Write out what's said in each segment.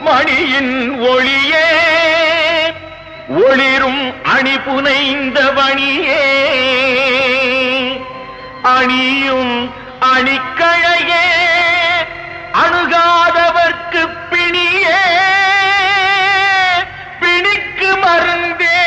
மணியின் ஒளியே ஒளிரும் அணி புனைந்த வணியே. அணியும் அணிக்கழையே அணுகாதவர்க்கு பிணியே. பிணிக்கு மருந்தே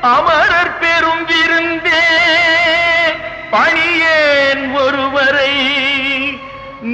அமரர் பெரும் விருந்தே பணியேன்